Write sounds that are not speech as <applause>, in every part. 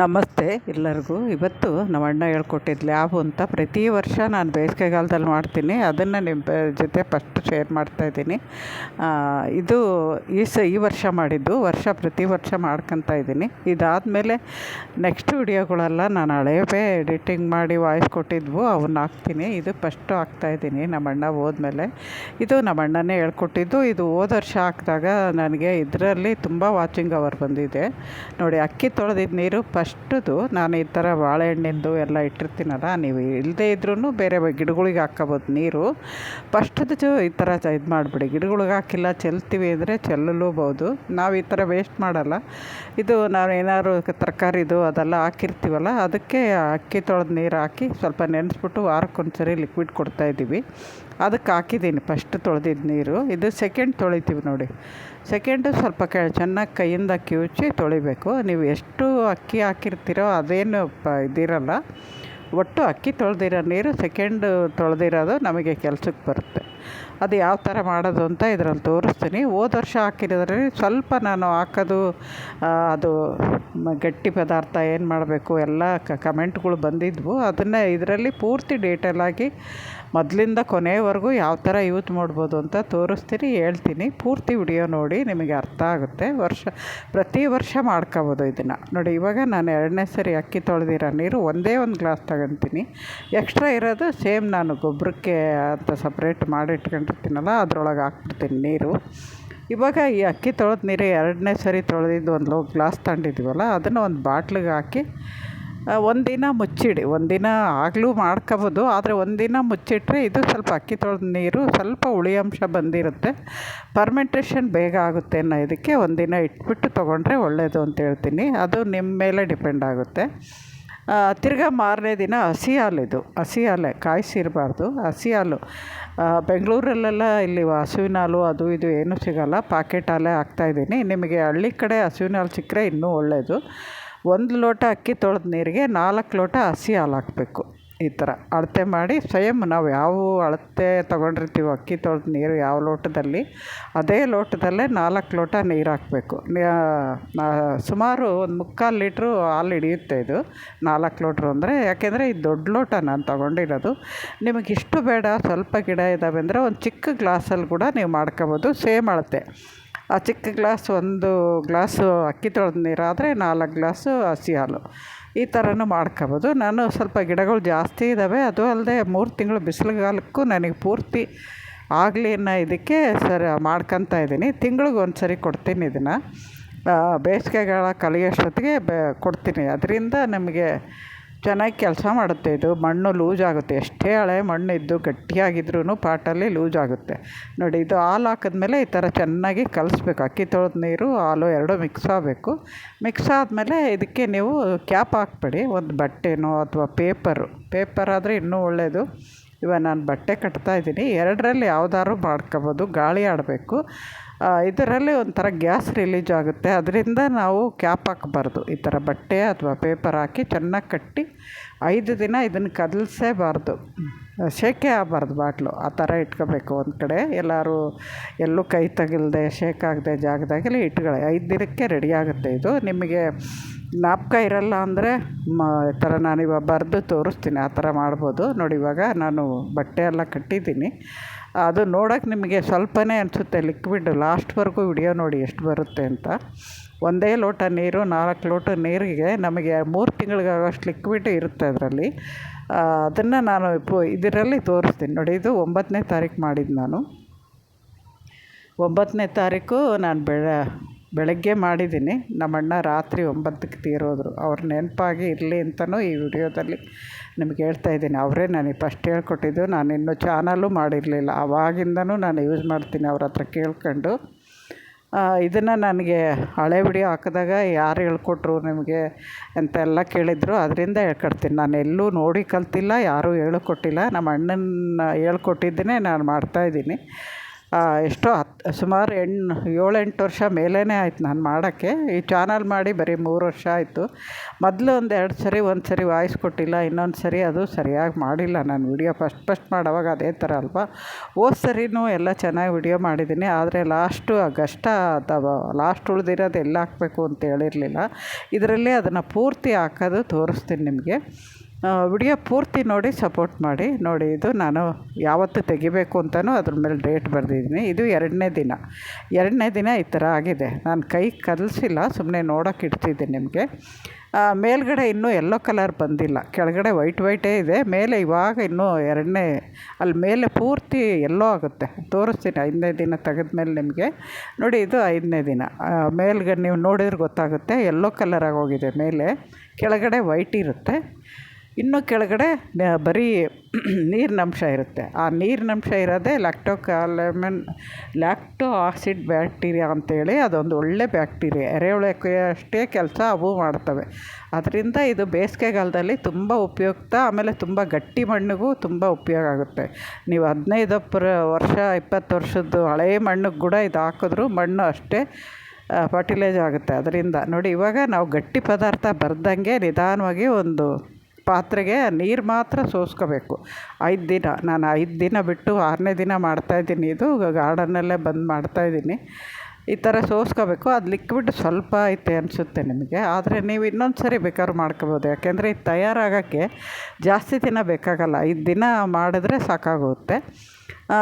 ನಮಸ್ತೆ ಎಲ್ಲರಿಗೂ. ಇವತ್ತು ನಮ್ಮ ಅಣ್ಣ ಹೇಳ್ಕೊಟ್ಟಿದ್ದು ಲ್ಯಾಬು ಅಂತ. ಪ್ರತಿ ವರ್ಷ ನಾನು ಬೇಸಿಗೆಗಾಲದಲ್ಲಿ ಮಾಡ್ತೀನಿ. ಅದನ್ನು ನಿಮ್ಮ ಜೊತೆ ಫಸ್ಟ್ ಶೇರ್ ಮಾಡ್ತಾಯಿದ್ದೀನಿ ಇದು ಈ ಸ, ಈ ವರ್ಷ ಮಾಡಿದ್ದು. ವರ್ಷ ಪ್ರತಿ ವರ್ಷ ಮಾಡ್ಕೊತಾ ಇದ್ದೀನಿ. ಇದಾದಮೇಲೆ ನೆಕ್ಸ್ಟ್ ವಿಡಿಯೋಗಳೆಲ್ಲ ನಾನು ಹಳೇವೇ ಎಡಿಟಿಂಗ್ ಮಾಡಿ ವಾಯ್ಸ್ ಕೊಟ್ಟಿದ್ವು. ಅವನ್ನ ಹಾಕ್ತೀನಿ. ಇದು ಫಸ್ಟು ಹಾಕ್ತಾಯಿದ್ದೀನಿ ನಮ್ಮ ಅಣ್ಣ ಹೋದ್ಮೇಲೆ. ಇದು ನಮ್ಮ ಅಣ್ಣನೇ ಹೇಳ್ಕೊಟ್ಟಿದ್ದು. ಇದು ಹೋದ ವರ್ಷ ಹಾಕಿದಾಗ ನನಗೆ ಇದರಲ್ಲಿ ತುಂಬ ವಾಚಿಂಗ್ ಅವರ್ ಬಂದಿದೆ. ನೋಡಿ, ಅಕ್ಕಿ ತೊಳೆದಿದ್ದ ನೀರು ಫಸ್ಟದು ನಾನು ಈ ಥರ ಬಾಳೆಹಣ್ಣಿಂದು ಎಲ್ಲ ಇಟ್ಟಿರ್ತೀನಲ್ಲ, ನೀವು ಇಲ್ಲದೇ ಇದ್ರೂ ಬೇರೆ ಗಿಡಗಳಿಗೆ ಹಾಕ್ಕೋಬೋದು ನೀರು. ಫಸ್ಟದು ಈ ಥರ ಇದು ಮಾಡಿಬಿಡಿ. ಗಿಡಗಳಿಗೆ ಹಾಕಿಲ್ಲ, ಚೆಲ್ತೀವಿ ಅಂದರೆ ಚೆಲ್ಲಲೂಬೋದು. ನಾವು ಈ ಥರ ವೇಸ್ಟ್ ಮಾಡಲ್ಲ. ಇದು ನಾವು ಏನಾದ್ರು ತರಕಾರಿದು ಅದೆಲ್ಲ ಹಾಕಿರ್ತೀವಲ್ಲ, ಅದಕ್ಕೆ ಅಕ್ಕಿ ತೊಳೆದು ನೀರು ಹಾಕಿ ಸ್ವಲ್ಪ ನೆನೆಸ್ಬಿಟ್ಟು ವಾರಕ್ಕೊಂದ್ಸರಿ ಲಿಕ್ವಿಡ್ ಕೊಡ್ತಾಯಿದ್ದೀವಿ ಅದಕ್ಕೆ ಹಾಕಿದ್ದೀನಿ. ಫಸ್ಟ್ ತೊಳೆದಿದ್ದ ನೀರು. ಇದು ಸೆಕೆಂಡ್ ತೊಳಿತೀವಿ ನೋಡಿ. ಸೆಕೆಂಡು ಸ್ವಲ್ಪ ಕೆ, ಚೆನ್ನಾಗಿ ಕೈಯಿಂದ ಕಿವುಚಿ ತೊಳಿಬೇಕು. ನೀವು ಎಷ್ಟು ಅಕ್ಕಿ ಹಾಕಿರ್ತೀರೋ ಅದೇನು ಪ, ಇದಿರಲ್ಲ. ಒಟ್ಟು ಅಕ್ಕಿ ತೊಳೆದಿರೋ ನೀರು ಸೆಕೆಂಡು ತೊಳೆದಿರೋದು ನಮಗೆ ಕೆಲಸಕ್ಕೆ ಬರುತ್ತೆ. ಅದು ಯಾವ ಥರ ಮಾಡೋದು ಅಂತ ಇದ್ರಲ್ಲಿ ತೋರಿಸ್ತೀನಿ. ಹೋದ ವರ್ಷ ಹಾಕಿರೋದ್ರಲ್ಲಿ ಸ್ವಲ್ಪ ನಾನು ಹಾಕೋದು ಅದು ಗಟ್ಟಿ ಪದಾರ್ಥ ಏನು ಮಾಡಬೇಕು ಎಲ್ಲ ಕಮೆಂಟ್ಗಳು ಬಂದಿದ್ವು. ಅದನ್ನು ಇದರಲ್ಲಿ ಪೂರ್ತಿ ಡೀಟೇಲಾಗಿ ಮೊದಲಿಂದ ಕೊನೆಯವರೆಗೂ ಯಾವ ಥರ ಯೂಸ್ ಮಾಡ್ಬೋದು ಅಂತ ತೋರಿಸ್ತೀನಿ, ಹೇಳ್ತೀನಿ. ಪೂರ್ತಿ ವಿಡಿಯೋ ನೋಡಿ, ನಿಮಗೆ ಅರ್ಥ ಆಗುತ್ತೆ. ವರ್ಷ, ಪ್ರತಿ ವರ್ಷ ಮಾಡ್ಕೋಬೋದು ಇದನ್ನು. ನೋಡಿ, ಇವಾಗ ನಾನು ಎರಡನೇ ಸರಿ ಅಕ್ಕಿ ತೊಳೆದಿರೋ ನೀರು ಒಂದೇ ಒಂದು ಗ್ಲಾಸ್ ತಗೊತೀನಿ. ಎಕ್ಸ್ಟ್ರಾ ಇರೋದು ಸೇಮ್ ನಾನು ಗೊಬ್ಬರಕ್ಕೆ ಅಂತ ಸಪ್ರೇಟ್ ಮಾಡಿಟ್ಕೊಂಡಿರ್ತೀನಲ್ಲ ಅದ್ರೊಳಗೆ ಹಾಕ್ಬಿಡ್ತೀನಿ ನೀರು. ಇವಾಗ ಈ ಅಕ್ಕಿ ತೊಳೆದ ನೀರು ಎರಡನೇ ಸರಿ ತೊಳೆದಿದ್ದು ಒಂದು ಲೋ, ಗ್ಲಾಸ್ ತಗೊಂಡಿದ್ದೀವಲ್ಲ, ಅದನ್ನು ಒಂದು ಬಾಟ್ಲಿಗೆ ಹಾಕಿ ಒಂದಿನ ಮುಚ್ಚಿಡಿ. ಒಂದಿನ ಆಗಲೂ ಮಾಡ್ಕೋಬೋದು, ಆದರೆ ಒಂದಿನ ಮುಚ್ಚಿಟ್ರೆ ಇದು ಸ್ವಲ್ಪ ಅಕ್ಕಿ ತೊಳೆದ ನೀರು ಸ್ವಲ್ಪ ಹುಳಿ ಅಂಶ ಬಂದಿರುತ್ತೆ. ಪರ್ಮೆಂಟೇಷನ್ ಬೇಗ ಆಗುತ್ತೆ ಅನ್ನೋ ಇದಕ್ಕೆ ಒಂದಿನ ಇಟ್ಬಿಟ್ಟು ತೊಗೊಂಡ್ರೆ ಒಳ್ಳೆಯದು ಅಂತ ಹೇಳ್ತೀನಿ. ಅದು ನಿಮ್ಮ ಮೇಲೆ ಡಿಪೆಂಡ್ ಆಗುತ್ತೆ. ತಿರ್ಗಾ ಮಾರನೇ ದಿನ ಹಸಿ ಹಾಲಿದು ಹಸಿ ಹಾಲೆ ಕಾಯಿಸಿರಬಾರ್ದು. ಹಸಿ ಹಾಲು ಬೆಂಗಳೂರಲ್ಲೆಲ್ಲ ಇಲ್ಲಿ ಹಸುವಿನ ಹಾಲು ಅದು ಇದು ಏನೂ ಸಿಗೋಲ್ಲ. ಪಾಕೆಟ್ ಹಾಲೇ ಹಾಕ್ತಾಯಿದ್ದೀನಿ ನಿಮಗೆ ಹಳ್ಳಿ ಕಡೆ ಹಸುವಿನ ಹಾಲು ಸಿಕ್ಕರೆ ಇನ್ನೂ ಒಳ್ಳೆಯದು ಒಂದು ಲೋಟ ಅಕ್ಕಿ ತೊಳೆದ ನೀರಿಗೆ ನಾಲ್ಕು ಲೋಟ ಹಸಿ ಹಾಲು ಹಾಕಬೇಕು. ಈ ಥರ ಅಳತೆ ಮಾಡಿ ಸ್ವಯಂ ನಾವು ಯಾವ ಅಳತೆ ತೊಗೊಂಡಿರ್ತೀವೋ ಅಕ್ಕಿ ತೊಳೆದ ನೀರು ಯಾವ ಲೋಟದಲ್ಲಿ, ಅದೇ ಲೋಟದಲ್ಲೇ ನಾಲ್ಕು ಲೋಟ ನೀರು ಹಾಕಬೇಕು. ಸುಮಾರು ಒಂದು ಮುಕ್ಕಾಲು ಲೀಟ್ರು ಹಾಲು ಹಿಡಿಯುತ್ತೆ ಇದು, ನಾಲ್ಕು ಲೋಟ್ರು ಅಂದರೆ. ಯಾಕೆಂದರೆ ಇದು ದೊಡ್ಡ ಲೋಟ ನಾನು ತೊಗೊಂಡಿರೋದು. ನಿಮಗೆ ಇಷ್ಟು ಬೇಡ, ಸ್ವಲ್ಪ ಗಿಡ ಇದ್ದಾವೆ ಅಂದರೆ ಒಂದು ಚಿಕ್ಕ ಗ್ಲಾಸಲ್ಲಿ ಕೂಡ ನೀವು ಮಾಡ್ಕೊಬೋದು, ಸೇಮ್ ಅಳತೆ. ಆ ಚಿಕ್ಕ ಗ್ಲಾಸ್ ಒಂದು ಗ್ಲಾಸು ಅಕ್ಕಿ ತೊಳೆದ ನೀರಾದರೆ ನಾಲ್ಕು ಗ್ಲಾಸು ಹಸಿ ಹಾಲು. ಈ ಥರನೂ ಮಾಡ್ಕೋಬೋದು. ನಾನು ಸ್ವಲ್ಪ ಗಿಡಗಳು ಜಾಸ್ತಿ ಇದ್ದಾವೆ ಅದು ಅಲ್ಲದೆ ಮೂರು ತಿಂಗಳು ಬಿಸಿಲುಗಾಲಕ್ಕೂ ನನಗೆ ಪೂರ್ತಿ ಆಗಲಿ ಅನ್ನೋ ಇದಕ್ಕೆ ಸರ್ ಮಾಡ್ಕೊತಾ ಇದ್ದೀನಿ. ತಿಂಗ್ಳಿಗೆ ಒಂದು ಸರಿ ಕೊಡ್ತೀನಿ ಇದನ್ನು. ಬೇಸಿಗೆಗಾಲ ಕಲಿಯೋಷ್ಟೊತ್ತಿಗೆ ಬೆ, ಕೊಡ್ತೀನಿ. ಅದರಿಂದ ನಮಗೆ ಚೆನ್ನಾಗಿ ಕೆಲಸ ಮಾಡುತ್ತೆ ಇದು. ಮಣ್ಣು ಲೂಸ್ ಆಗುತ್ತೆ. ಎಷ್ಟೇ ಹಳೆ ಮಣ್ಣು ಇದ್ದು ಗಟ್ಟಿಯಾಗಿದ್ರೂ ಪಾಟಲ್ಲಿ ಲೂಸ್ ಆಗುತ್ತೆ. ನೋಡಿ, ಇದು ಹಾಲು ಹಾಕಿದ್ಮೇಲೆ ಈ ಥರ ಚೆನ್ನಾಗಿ ಕಲಸ್ಬೇಕು. ಅಕ್ಕಿ ತೊಳೆದ ನೀರು, ಹಾಲು ಎರಡೂ ಮಿಕ್ಸ್ ಆಗಬೇಕು. ಮಿಕ್ಸ್ ಆದಮೇಲೆ ಇದಕ್ಕೆ ನೀವು ಕ್ಯಾಪ್ ಹಾಕ್ಬೇಡಿ. ಒಂದು ಬಟ್ಟೆನೋ ಅಥವಾ ಪೇಪರು. ಪೇಪರ್ ಆದರೆ ಇನ್ನೂ ಒಳ್ಳೆಯದು ಇವಾಗ ನಾನು ಬಟ್ಟೆ ಕಟ್ತಾಯಿದ್ದೀನಿ ಎರಡರಲ್ಲಿ ಯಾವ್ದಾದ್ರು ಮಾಡ್ಕೋಬೋದು. ಗಾಳಿ ಆಡಬೇಕು. ಇದರಲ್ಲಿ ಒಂಥರ ಗ್ಯಾಸ್ ರಿಲೀಜ್ ಆಗುತ್ತೆ. ಅದರಿಂದ ನಾವು ಕ್ಯಾಪ್ ಹಾಕಬಾರ್ದು. ಈ ಥರ ಬಟ್ಟೆ ಅಥವಾ ಪೇಪರ್ ಹಾಕಿ ಚೆನ್ನಾಗಿ ಕಟ್ಟಿ ಐದು ದಿನ ಇದನ್ನು ಕದಲ್ಸೇಬಾರ್ದು. ಶೇಕೆ ಆಗಬಾರ್ದು ಬಾಟ್ಲು. ಆ ಥರ ಇಟ್ಕೋಬೇಕು ಒಂದು ಕಡೆ. ಎಲ್ಲರೂ ಎಲ್ಲೂ ಕೈ ತಗಿಲ್ದೆ ಶೇಕ್ ಆಗದೆ, ಜಾಗದಾಗೆಲ್ಲ ಇಟ್ಕೊಳ್ಳಿ. ಐದು ದಿನಕ್ಕೆ ರೆಡಿ ಆಗುತ್ತೆ ಇದು. ನಿಮಗೆ ಜ್ಞಾಪಕ ಇರಲ್ಲ ಅಂದರೆ ಮ, ಈ ಥರ ನಾನಿವಾಗ ಬರೆದು ತೋರಿಸ್ತೀನಿ. ಆ ಥರ ಮಾಡ್ಬೋದು. ನೋಡಿ ಇವಾಗ ನಾನು ಬಟ್ಟೆ ಎಲ್ಲ ಕಟ್ಟಿದ್ದೀನಿ. ಅದು ನೋಡೋಕೆ ನಿಮಗೆ ಸ್ವಲ್ಪನೇ ಅನಿಸುತ್ತೆ ಲಿಕ್ವಿಡ್ ಲಾಸ್ಟ್ವರೆಗೂ ವಿಡಿಯೋ ನೋಡಿ ಎಷ್ಟು ಬರುತ್ತೆ ಅಂತ. ಒಂದೇ ಲೋಟ ನೀರು, ನಾಲ್ಕು ಲೋಟ ನೀರಿಗೆ ನಮಗೆ ಮೂರು ತಿಂಗಳಿಗಾಗೋಷ್ಟು ಲಿಕ್ವಿಡ್ ಇರುತ್ತೆ ಅದರಲ್ಲಿ. ಅದನ್ನು ನಾನು ಪು ಇದರಲ್ಲಿ ತೋರಿಸ್ತೀನಿ ನೋಡಿ, ಇದು ಒಂಬತ್ತನೇ ತಾರೀಕು ಮಾಡಿದ್ದು ನಾನು. ಒಂಬತ್ತನೇ ತಾರೀಕು ನಾನು ಬೆಳ ಬೆಳಗ್ಗೆ ಮಾಡಿದ್ದೀನಿ. ನಮ್ಮಣ್ಣ ರಾತ್ರಿ ಒಂಬತ್ತಕ್ಕೆ ತೀರೋದ್ರು. ಅವ್ರ ನೆನಪಾಗಿ ಇರಲಿ ಅಂತಲೂ ಈ ವಿಡಿಯೋದಲ್ಲಿ ನಿಮ್ಗೆ ಹೇಳ್ತಾಯಿದ್ದೀನಿ ಅವರೇ ನನಗೆ ಫಸ್ಟ್ ಹೇಳ್ಕೊಟ್ಟಿದ್ದು. ನಾನು ಇನ್ನೂ ಚಾನಲ್ಲೂ ಮಾಡಿರಲಿಲ್ಲ. ಆವಾಗಿಂದನೂ ನಾನು ಯೂಸ್ ಮಾಡ್ತೀನಿ ಅವ್ರ ಹತ್ರ ಕೇಳ್ಕೊಂಡು. ಇದನ್ನು ನನಗೆ ಹಳೆ ವಿಡಿಯೋ ಹಾಕಿದಾಗ ಯಾರು ಹೇಳ್ಕೊಟ್ರು ನಿಮಗೆ ಅಂತೆಲ್ಲ ಕೇಳಿದರು. ಅದರಿಂದ ಹೇಳ್ಕೊಡ್ತೀನಿ. ನಾನು ಎಲ್ಲೂ ನೋಡಿ ಕಲ್ತಿಲ್ಲ, ಯಾರೂ ಹೇಳ್ಕೊಟ್ಟಿಲ್ಲ. ನಮ್ಮ ಅಣ್ಣನ ಹೇಳ್ಕೊಟ್ಟಿದ್ದನ್ನೇ ನಾನು ಮಾಡ್ತಾಯಿದ್ದೀನಿ ಎಷ್ಟೋ ಹತ್ತು ಸುಮಾರು ಹೆಣ್ಣು ಏಳೆಂಟು ವರ್ಷ ಮೇಲೇ ಆಯ್ತು ನಾನು ಮಾಡೋಕ್ಕೆ. ಈ ಚಾನಲ್ ಮಾಡಿ ಬರೀ ಮೂರು ವರ್ಷ ಆಯಿತು. ಮೊದಲು ಒಂದು ಎರಡು ಸರಿ, ಒಂದು ಸರಿ ವಾಯ್ಸ್ ಕೊಟ್ಟಿಲ್ಲ, ಇನ್ನೊಂದು ಸರಿ ಅದು ಸರಿಯಾಗಿ ಮಾಡಿಲ್ಲ ನಾನು ವಿಡಿಯೋ ಫಸ್ಟ್ ಫಸ್ಟ್ ಮಾಡೋವಾಗ ಅದೇ ಥರ ಅಲ್ವಾ. ಹೋದ ಸರಿನೂ ಎಲ್ಲ ಚೆನ್ನಾಗಿ ವಿಡಿಯೋ ಮಾಡಿದ್ದೀನಿ, ಆದರೆ ಲಾಸ್ಟು ಆ ಕಷ್ಟ ಅಥವಾ ಲಾಸ್ಟ್ ಉಳಿದಿರೋದು ಎಲ್ಲ ಹಾಕಬೇಕು ಅಂತ ಹೇಳಿರಲಿಲ್ಲ. ಇದರಲ್ಲೇ ಅದನ್ನು ಪೂರ್ತಿ ಹಾಕೋದು ತೋರಿಸ್ತೀನಿ ನಿಮಗೆ. ವಿಡಿಯೋ ಪೂರ್ತಿ ನೋಡಿ ಸಪೋರ್ಟ್ ಮಾಡಿ, ನೋಡಿ ಇದು ನಾನು ಯಾವತ್ತು ತೆಗಿಬೇಕು ಅಂತಲೂ ಅದ್ರ ಮೇಲೆ ಡೇಟ್ ಬರೆದಿದ್ದೀನಿ. ಇದು ಎರಡನೇ ದಿನ. ಎರಡನೇ ದಿನ ಈ ಥರ ಆಗಿದೆ. ನಾನು ಕೈ ಕಲಿಸಿಲ್ಲ ಸುಮ್ಮನೆ ನೋಡೋಕೆ ಇಡ್ತಿದ್ದೆ ನಿಮಗೆ. ಮೇಲ್ಗಡೆ ಇನ್ನೂ ಎಲ್ಲೋ ಕಲರ್ ಬಂದಿಲ್ಲ. ಕೆಳಗಡೆ ವೈಟ್ ವೈಟೇ ಇದೆ. ಮೇಲೆ ಇವಾಗ ಇನ್ನೂ ಎರಡನೇ, ಅಲ್ಲಿ ಮೇಲೆ ಪೂರ್ತಿ ಎಲ್ಲೋ ಆಗುತ್ತೆ. ತೋರಿಸ್ತೀನಿ ಐದನೇ ದಿನ ತೆಗೆದ್ಮೇಲೆ ನಿಮಗೆ. ನೋಡಿ ಇದು ಐದನೇ ದಿನ. ಮೇಲ್ಗಡೆ ನೀವು ನೋಡಿದ್ರೆ ಗೊತ್ತಾಗುತ್ತೆ ಎಲ್ಲೋ ಕಲರ್ ಹೋಗಿದೆ. ಮೇಲೆ ಕೆಳಗಡೆ ವೈಟ್ ಇರುತ್ತೆ. ಇನ್ನು ಕೆಳಗಡೆ ಬರೀ <clears throat> ನೀರಿನಂಶ ಇರುತ್ತೆ. ಆ ನೀರಿನಂಶ ಇರೋದೇ ಲ್ಯಾಕ್ಟೋಕಾಲಮನ್ ಲ್ಯಾಕ್ಟೋ ಆಸಿಡ್ ಬ್ಯಾಕ್ಟೀರಿಯಾ ಅಂತೇಳಿ ಅದೊಂದು ಒಳ್ಳೆ ಬ್ಯಾಕ್ಟೀರಿಯಾ ಎರೆಹುಳಕ್ಕೆ ಅಷ್ಟೇ ಕೆಲಸ ಅವು ಮಾಡ್ತವೆ. ಅದರಿಂದ ಇದು ಬೇಸಿಗೆಗಾಲದಲ್ಲಿ ತುಂಬ ಉಪಯುಕ್ತ, ಆಮೇಲೆ ತುಂಬ ಗಟ್ಟಿ ಮಣ್ಣಿಗೂ ತುಂಬ ಉಪಯೋಗ ಆಗುತ್ತೆ. ನೀವು ಹದಿನೈದು ವರ್ಷ, ಇಪ್ಪತ್ತು ವರ್ಷದ್ದು ಹಳೆಯ ಮಣ್ಣಿಗೆ ಕೂಡ ಇದು ಹಾಕಿದ್ರೂ ಮಣ್ಣು ಅಷ್ಟೇ ಫರ್ಟಿಲೈಸ್ ಆಗುತ್ತೆ. ಅದರಿಂದ ನೋಡಿ ಇವಾಗ ನಾವು ಗಟ್ಟಿ ಪದಾರ್ಥ ಬರ್ದಂಗೆ ನಿಧಾನವಾಗಿ ಒಂದು ಪಾತ್ರೆಗೆ ನೀರು ಮಾತ್ರ ಸೋಸ್ಕೋಬೇಕು. ಐದು ದಿನ, ನಾನು ಐದು ದಿನ ಬಿಟ್ಟು ಆರನೇ ದಿನ ಮಾಡ್ತಾಯಿದ್ದೀನಿ ಇದು ಗಾರ್ಡನ್ನಲ್ಲೇ ಬಂದು ಮಾಡ್ತಾಯಿದ್ದೀನಿ ಈ ಥರ ಸೋಸ್ಕೋಬೇಕು. ಅದು ಲಿಕ್ವಿಡ್ ಸ್ವಲ್ಪ ಐತೆ ಅನಿಸುತ್ತೆ ನಿಮಗೆ. ಆದರೆ ನೀವು ಇನ್ನೊಂದು ಸರಿ ಬೇಕಾದ್ರೂ ಮಾಡ್ಕೋಬೋದು. ಯಾಕೆಂದರೆ ಇದು ತಯಾರಾಗೋಕ್ಕೆ ಜಾಸ್ತಿ ದಿನ ಬೇಕಾಗಲ್ಲ. ಐದು ದಿನ ಮಾಡಿದ್ರೆ ಸಾಕಾಗುತ್ತೆ.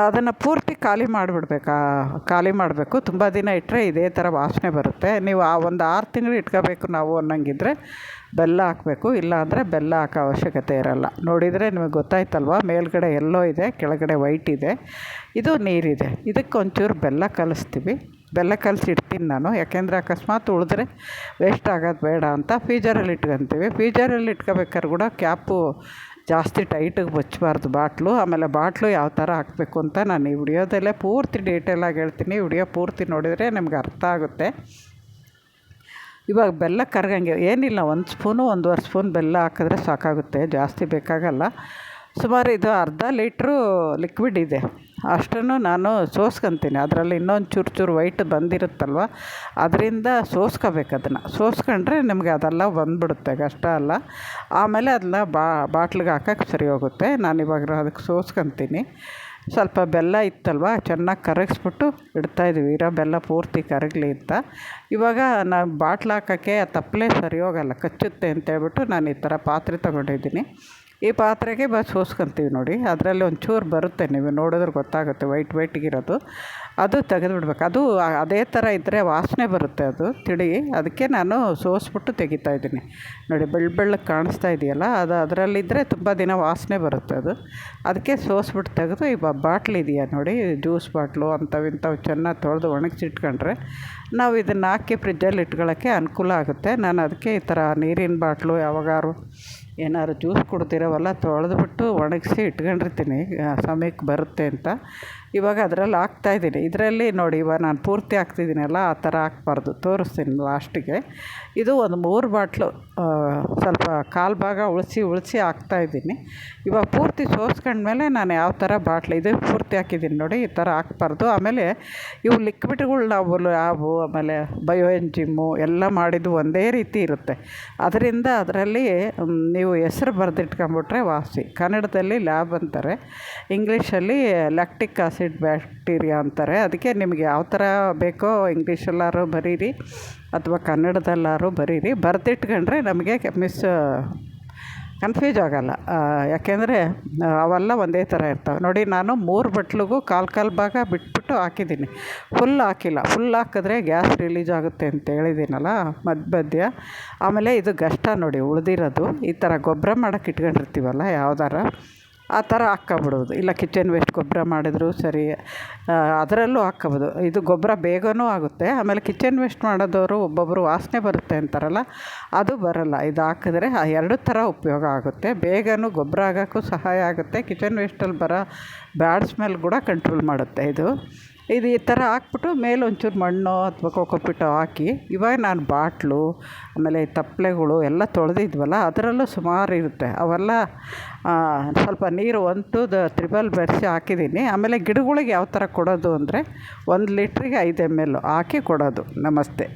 ಅದನ್ನು ಪೂರ್ತಿ ಖಾಲಿ ಮಾಡಿಬಿಡ್ಬೇಕು? ಖಾಲಿ ಮಾಡಬೇಕು. ತುಂಬ ದಿನ ಇಟ್ಟರೆ ಇದೇ ಥರ ವಾಸನೆ ಬರುತ್ತೆ. ನೀವು ಆ ಒಂದು ಆರು ತಿಂಗಳು ಇಟ್ಕೋಬೇಕು ನಾವು ಅನ್ನೋಂಗಿದ್ರೆ ಬೆಲ್ಲ ಹಾಕಬೇಕು. ಇಲ್ಲ ಅಂದರೆ ಬೆಲ್ಲ ಹಾಕೋ ಅವಶ್ಯಕತೆ ಇರೋಲ್ಲ. ನೋಡಿದರೆ ನಿಮಗೆ ಗೊತ್ತಾಯ್ತಲ್ವ? ಮೇಲ್ಗಡೆ ಎಲ್ಲೋ ಇದೆ, ಕೆಳಗಡೆ ವೈಟ್ ಇದೆ. ಇದು ನೀರಿದೆ. ಇದಕ್ಕೆ ಒಂಚೂರು ಬೆಲ್ಲ ಕಲಿಸ್ತೀವಿ. ಬೆಲ್ಲ ಕಲಸಿ ಇಡ್ತೀನಿ ನಾನು. ಯಾಕೆಂದರೆ ಅಕಸ್ಮಾತ್ ಉಳಿದ್ರೆ ವೇಸ್ಟ್ ಆಗೋದು ಬೇಡ ಅಂತ ಫೀಜರಲ್ಲಿ ಇಟ್ಕೊತೀವಿ. ಫೀಜರಲ್ಲಿ ಇಟ್ಕೋಬೇಕಾದ್ರೆ ಕೂಡ ಕ್ಯಾಪು ಜಾಸ್ತಿ ಟೈಟಿಗೆ ಬಚ್ಚಬಾರ್ದು ಬಾಟ್ಲು. ಆಮೇಲೆ ಬಾಟ್ಲು ಯಾವ ಥರ ಹಾಕಬೇಕು ಅಂತ ನಾನು ಈ ವಿಡಿಯೋದಲ್ಲೇ ಪೂರ್ತಿ ಡೀಟೇಲಾಗಿ ಹೇಳ್ತೀನಿ. ವಿಡಿಯೋ ಪೂರ್ತಿ ನೋಡಿದರೆ ನಿಮ್ಗೆ ಅರ್ಥ ಆಗುತ್ತೆ. ಇವಾಗ ಬೆಲ್ಲ ಕರಗಂಗೆ ಏನಿಲ್ಲ, ಒಂದು ಸ್ಪೂನು ಒಂದೂವರೆ ಸ್ಪೂನ್ ಬೆಲ್ಲ ಹಾಕಿದ್ರೆ ಸಾಕಾಗುತ್ತೆ. ಜಾಸ್ತಿ ಬೇಕಾಗಲ್ಲ. ಸುಮಾರು ಇದು ಅರ್ಧ ಲೀಟ್ರು ಲಿಕ್ವಿಡ್ ಇದೆ. ಅಷ್ಟನ್ನು ನಾನು ಸೋಸ್ಕೊತೀನಿ. ಅದರಲ್ಲಿ ಇನ್ನೊಂದು ಚೂರು ಚೂರು ವೈಟ್ ಬಂದಿರುತ್ತಲ್ವ, ಅದರಿಂದ ಸೋಸ್ಕೋಬೇಕು ಅದನ್ನು. ಸೋಸ್ಕೊಂಡ್ರೆ ನಿಮಗೆ ಅದೆಲ್ಲ ಬಂದ್ಬಿಡುತ್ತೆ, ಕಷ್ಟ ಅಲ್ಲ. ಆಮೇಲೆ ಅದನ್ನ ಬಾಟ್ಲಿಗೆ ಹಾಕೋಕ್ಕೆ ಸರಿ ಹೋಗುತ್ತೆ. ನಾನು ಇವಾಗ ಅದಕ್ಕೆ ಸೋಸ್ಕೊತೀನಿ. ಸ್ವಲ್ಪ ಬೆಲ್ಲ ಇತ್ತಲ್ವ, ಚೆನ್ನಾಗಿ ಕರಗಿಸ್ಬಿಟ್ಟು ಇಡ್ತಾ ಇಡ್ತಾಯಿದ್ವಿ ಇರೋ ಬೆಲ್ಲ ಪೂರ್ತಿ ಕರಗಲಿ ಅಂತ. ಇವಾಗ ನಾನು ಬಾಟ್ಲ್ ಹಾಕೋಕ್ಕೆ ಆ ತಪ್ಪಲೆ ಸರಿ ಹೋಗಲ್ಲ, ಕಚ್ಚುತ್ತೆ ಅಂತೇಳ್ಬಿಟ್ಟು ನಾನು ಈ ಥರ ಪಾತ್ರೆ ತೊಗೊಂಡಿದ್ದೀನಿ. ಈ ಪಾತ್ರೆಗೆ ಬಸ್ ಸೋಸ್ಕೊಂತೀವಿ ನೋಡಿ. ಅದರಲ್ಲಿ ಒಂಚೂರು ಬರುತ್ತೆ, ನೀವು ನೋಡಿದ್ರೆ ಗೊತ್ತಾಗುತ್ತೆ. ವೈಟ್ ವೈಟಿಗಿರೋದು. ಅದು ತೆಗೆದುಬಿಡ್ಬೇಕು. ಅದು ಅದೇ ಥರ ಇದ್ದರೆ ವಾಸನೆ ಬರುತ್ತೆ ಅದು, ತಿಳಿ. ಅದಕ್ಕೆ ನಾನು ಸೋಸ್ಬಿಟ್ಟು ತೆಗಿತಾ ಇದ್ದೀನಿ. ನೋಡಿ, ಬೆಳ್ಳ ಬೆಳ್ಳಗೆ ಕಾಣಿಸ್ತಾ ಇದೆಯಲ್ಲ, ಅದು ಅದರಲ್ಲಿದ್ದರೆ ತುಂಬ ದಿನ ವಾಸನೆ ಬರುತ್ತೆ ಅದು. ಅದಕ್ಕೆ ಸೋಸ್ಬಿಟ್ಟು ತೆಗೆದು, ಈ ಬಾಟ್ಲ್ ಇದೆಯಾ ನೋಡಿ, ಜ್ಯೂಸ್ ಬಾಟ್ಲು ಅಂಥವು ಇಂಥವು ಚೆನ್ನಾಗಿ ತೊಳೆದು ಒಣಗಿಸಿಟ್ಕೊಂಡ್ರೆ ನಾವು ಇದನ್ನು ಹಾಕಿ ಫ್ರಿಜ್ಜಲ್ಲಿ ಇಟ್ಕೊಳ್ಳೋಕ್ಕೆ ಅನುಕೂಲ ಆಗುತ್ತೆ. ನಾನು ಅದಕ್ಕೆ ಈ ಥರ ನೀರಿನ ಬಾಟ್ಲು, ಯಾವಾಗಾರು ಏನಾದ್ರು ಜ್ಯೂಸ್ ಕುಡ್ದಿರೋವಲ್ಲ ತೊಳೆದ್ಬಿಟ್ಟು ಒಣಗಿಸಿ ಇಟ್ಕೊಂಡಿರ್ತೀನಿ. ಸಮಯಕ್ಕೆ ಬರುತ್ತೆ ಅಂತ. ಇವಾಗ ಅದರಲ್ಲಿ ಹಾಕ್ತಾಯಿದ್ದೀನಿ ಇದರಲ್ಲಿ ನೋಡಿ ಇವಾಗ ನಾನು ಪೂರ್ತಿ ಹಾಕ್ತಿದ್ದೀನಲ್ಲ, ಆ ಥರ ಹಾಕ್ಬಾರ್ದು. ತೋರಿಸ್ತೀನಿ ಲಾಸ್ಟಿಗೆ. ಇದು ಒಂದು ಮೂರು ಬಾಟ್ಲು ಸ್ವಲ್ಪ ಕಾಲು ಭಾಗ ಉಳಿಸಿ ಉಳಿಸಿ ಹಾಕ್ತಾಯಿದ್ದೀನಿ ಇವಾಗ ಪೂರ್ತಿ ಸೋಸ್ಕೊಂಡ್ಮೇಲೆ ನಾನು ಯಾವ ಥರ ಬಾಟ್ಲು, ಇದು ಪೂರ್ತಿ ಹಾಕಿದ್ದೀನಿ ನೋಡಿ, ಈ ಥರ ಹಾಕ್ಬಾರ್ದು. ಆಮೇಲೆ ಇವು ಲಿಕ್ವಿಡ್ಗಳು ನಾವು ಲ್ಯಾಬು ಆಮೇಲೆ ಬಯೋ ಎಂಜಿಮ್ಮು ಎಲ್ಲ ಮಾಡಿದ್ದು ಒಂದೇ ರೀತಿ ಇರುತ್ತೆ. ಅದರಿಂದ ಅದರಲ್ಲಿ ನೀವು ಹೆಸ್ರು ಬರೆದಿಟ್ಕೊಂಬಿಟ್ರೆ ವಾಸಿ. ಕನ್ನಡದಲ್ಲಿ ಲ್ಯಾಬ್ ಅಂತಾರೆ. ಇಂಗ್ಲೀಷಲ್ಲಿ ಲ್ಯಾಕ್ಟಿಕ್ ಆಸಿಡ್ ಬ್ಯಾಕ್ಟೀರಿಯಾ ಅಂತಾರೆ. ಅದಕ್ಕೆ ನಿಮಗೆ ಯಾವ ಥರ ಬೇಕೋ ಇಂಗ್ಲೀಷಲ್ಲಾದ್ರು ಬರೀರಿ ಅಥವಾ ಕನ್ನಡದಲ್ಲಾದ್ರು ಬರೀರಿ. ಬರೆದಿಟ್ಕೊಂಡ್ರೆ ನಮಗೆ ಮಿಸ್ ಕನ್ಫ್ಯೂಸ್ ಆಗೋಲ್ಲ. ಯಾಕೆಂದರೆ ಅವೆಲ್ಲ ಒಂದೇ ಥರ ಇರ್ತವೆ. ನೋಡಿ, ನಾನು ಮೂರು ಬಟ್ಲಿಗೂ ಕಾಲು ಕಾಲು ಭಾಗ ಬಿಟ್ಬಿಟ್ಟು ಹಾಕಿದ್ದೀನಿ. ಫುಲ್ ಹಾಕಿಲ್ಲ. ಫುಲ್ ಹಾಕಿದ್ರೆ ಗ್ಯಾಸ್ ರಿಲೀಸ್ ಆಗುತ್ತೆ ಅಂತ ಹೇಳಿದ್ದೀನಲ್ಲ ಮಧ್ಯ ಮಧ್ಯ. ಆಮೇಲೆ ಇದು ಗಷ್ಟ ನೋಡಿ ಉಳಿದಿರೋದು. ಈ ಥರ ಗೊಬ್ಬರ ಮಾಡೋಕ್ಕೆ ಇಟ್ಕೊಂಡಿರ್ತೀವಲ್ಲ ಯಾವ್ದಾರ. ಆ ಥರ ಹಾಕ್ಕೊಬಿಡೋದು. ಇಲ್ಲ ಕಿಚನ್ ವೇಸ್ಟ್ ಗೊಬ್ಬರ ಮಾಡಿದ್ರು ಸರಿ ಅದರಲ್ಲೂ ಹಾಕ್ಕೊಬೋದು. ಇದು ಗೊಬ್ಬರ ಬೇಗನೂ ಆಗುತ್ತೆ. ಆಮೇಲೆ ಕಿಚನ್ ವೇಸ್ಟ್ ಮಾಡೋದವರು ಒಬ್ಬೊಬ್ಬರು ವಾಸನೆ ಬರುತ್ತೆ ಅಂತಾರಲ್ಲ, ಅದು ಬರೋಲ್ಲ. ಇದು ಹಾಕಿದ್ರೆ ಆ ಎರಡು ಥರ ಉಪಯೋಗ ಆಗುತ್ತೆ. ಬೇಗನೂ ಗೊಬ್ಬರ ಆಗೋಕ್ಕೂ ಸಹಾಯ ಆಗುತ್ತೆ. ಕಿಚನ್ ವೇಸ್ಟಲ್ಲಿ ಬರೋ ಬ್ಯಾಡ್ ಸ್ಮೆಲ್ ಕೂಡ ಕಂಟ್ರೋಲ್ ಮಾಡುತ್ತೆ ಇದು. ಇದು ಈ ಥರ ಹಾಕ್ಬಿಟ್ಟು ಮೇಲೆ ಒಂಚೂರು ಮಣ್ಣು ಅಥವಾ ಕೋಕೋಪಿಟ್ಟು ಹಾಕಿ, ಇವಾಗ ನಾನು ಬಾಟ್ಲು, ಆಮೇಲೆ ತಪ್ಪಲೆಗಳು ಎಲ್ಲ ತೊಳೆದಿದ್ವಲ್ಲ, ಅದರಲ್ಲೂ ಸುಮಾರು ಇರುತ್ತೆ. ಅವೆಲ್ಲ ಸ್ವಲ್ಪ ನೀರು ಒಂದು ತ್ರಿಬಲ್ ಬೆರೆಸಿ ಹಾಕಿದ್ದೀನಿ. ಆಮೇಲೆ ಗಿಡಗಳಿಗೆ ಯಾವ ಥರ ಕೊಡೋದು ಅಂದರೆ, ಒಂದು ಲೀಟ್ರಿಗೆ ಐದು ಎಂ ಎಲ್ ಹಾಕಿ ಕೊಡೋದು. ನಮಸ್ತೆ.